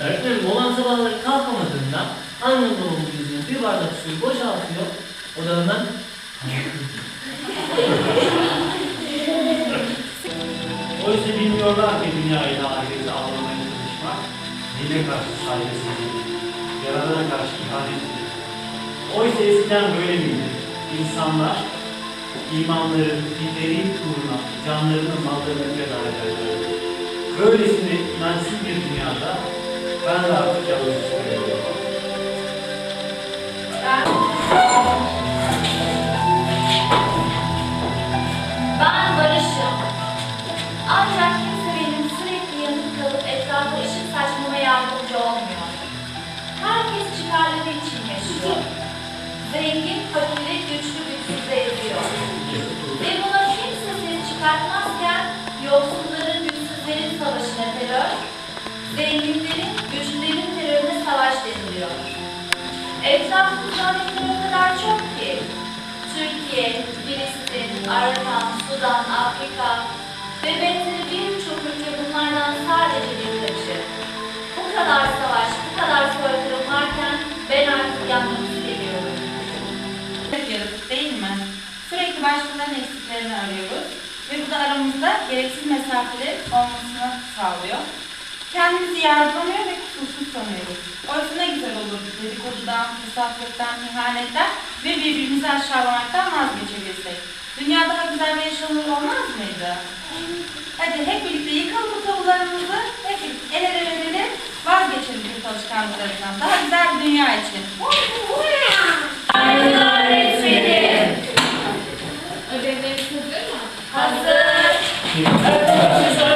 Öğretmenim olan sabahları kalkamadığında annem babamın yüzüne bir bardak suyu boşaltıyor. Odalarından Oysa bilmiyorlar ki dünyayı da ahireti avlamaya çalışmak, dine karşı saygısızlık, yaradana karşı ihanettir. Oysa eskiden böyle miydi? İnsanlar imanları, dinleri uğruna canlarını, mallarını feda ederler. Böylesine inançsız bir dünyada ben de artık yalnız hissediyorum. Ben barışım. Ancak kimse benim sürekli yanıp kalıp etrafa ışık saçmama yardımcı olmuyor. Herkes çıkarları için yaşıyor. Zengin, fakiri, güçlü, güçsüzü eziyor. Ve buna kimse ses çıkartmazken yoksulların, güçsüzlerin savaşına terör, zenginlerin, güçlülerin terörüne savaş deniliyor. Etrafımızda örnekler o kadar çok ki. Türkiye, Filistin, Arakan, Sudan, Afrika ve benzeri birçok ülke bunlardan sadece birkaçı. Bu kadar savaş, bu kadar soykırım varken ben artık yanmak istemiyorum. Yaratık değil mi? Sürekli başkalarının eksiklerini arıyoruz. Aramızda gereksiz mesafelerin olmasını sağlıyor. Kendimizi yargılamıyor ve kusursuz sanıyoruz. Oysa ne güzel olur dedikodudan, fesatlıktan, ihanetten ve birbirimizi aşağılamaktan vazgeçebilsek. Dünya daha güzel ve yaşanır olmaz mıydı? Hadi hep birlikte yıkalım bu tabularımızı, Öğretmenim